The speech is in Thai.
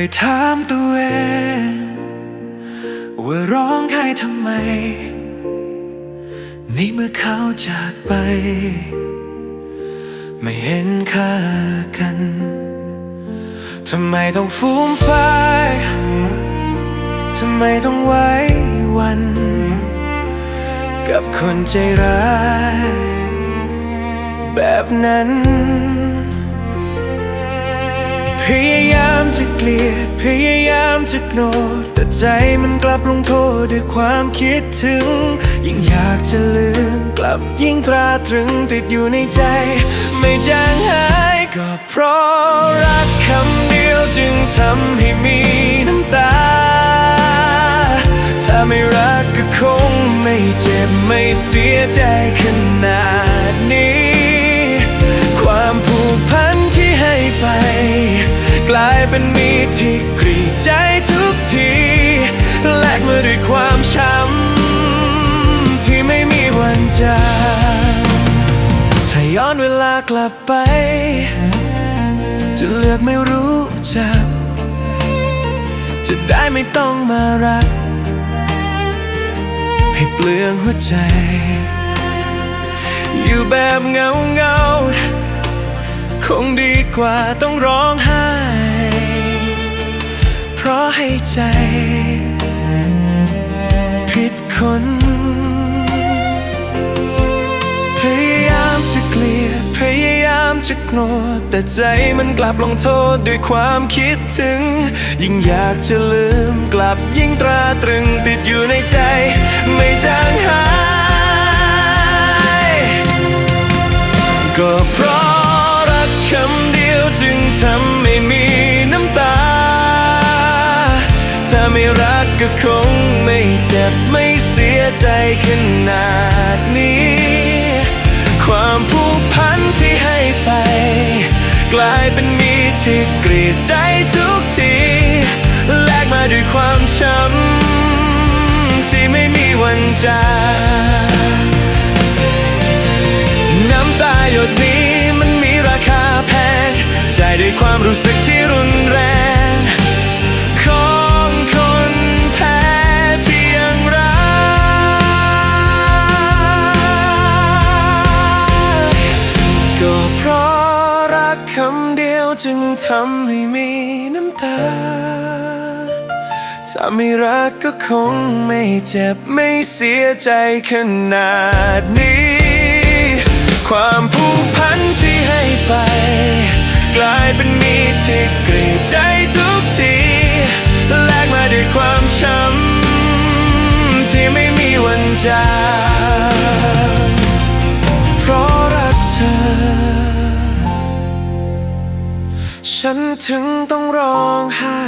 ยถามตัวเองว่าร้องไห้ทำไมในเมื่อเขาจากไป ไม่เห็นค่ากัน ทำไมต้องฟูมไฟายทำไมต้องไว้วัน กับคนใจร้าย แบบนั้นพยาย จะเกลียดพยายามจะโกรธแต่ใจมันกลับลงโทษด้วยความคิดถึง ยิ่งอยากจะลืมกลับยิ่งตราตรึงติดอยู่ในใจ ไม่จางหายก็เพราะรักคำเดียวจึงทำให้มีน้ำตา ถ้าไม่รักก็คงไม่เจ็บไม่เสียใจขนาดนี้ ความผูกพันที่ให้ไป กลายเป็นมีที่กรีดใจทุกที แลกมาด้วยความช้ำ ที่ไม่มีวันจางถ้าย้อนเวลากลับไป จะเลือกไม่รู้จัก จะได้ไม่ต้องมารัก ให้เปลืองหัวใจ อยู่แบบเงาเงาคงดีกว่าต้องร้องไห้ ราะให้ใจ ผิดคนพยายามจะเกลียดพยายามจะโกรธแต่ใจมันกลับลงโทษด้วยความคิดถึง ยิ่งอยากจะลืมกลับยิ่งตราตรึงติดอยู่ในใจ ไม่จางหาย ก็เพราะรักคำเดียวจึงทำให้มี กก็คงไม่เจ็บไม่เสียใจขนาดนี้ ความผูกพันที่ให้ไป กลายเป็นมีที่กรีดใจทุกที แลกมาด้วยความช้ำที่ไม่มีวันจางน้ำตาหยดนี้มันมีราคาแพงใจด้วยความรู้สึกที่รุนแรง จึงทำให้มีน้ำตา ถ้าไม่รักก็คงไม่เจ็บไม่เสียใจขนาดนี้ ความผูกพันที่ให้ไป กลายเป็นมีดที่กรีดใจทุ ฉันถึงต้องร้องไห้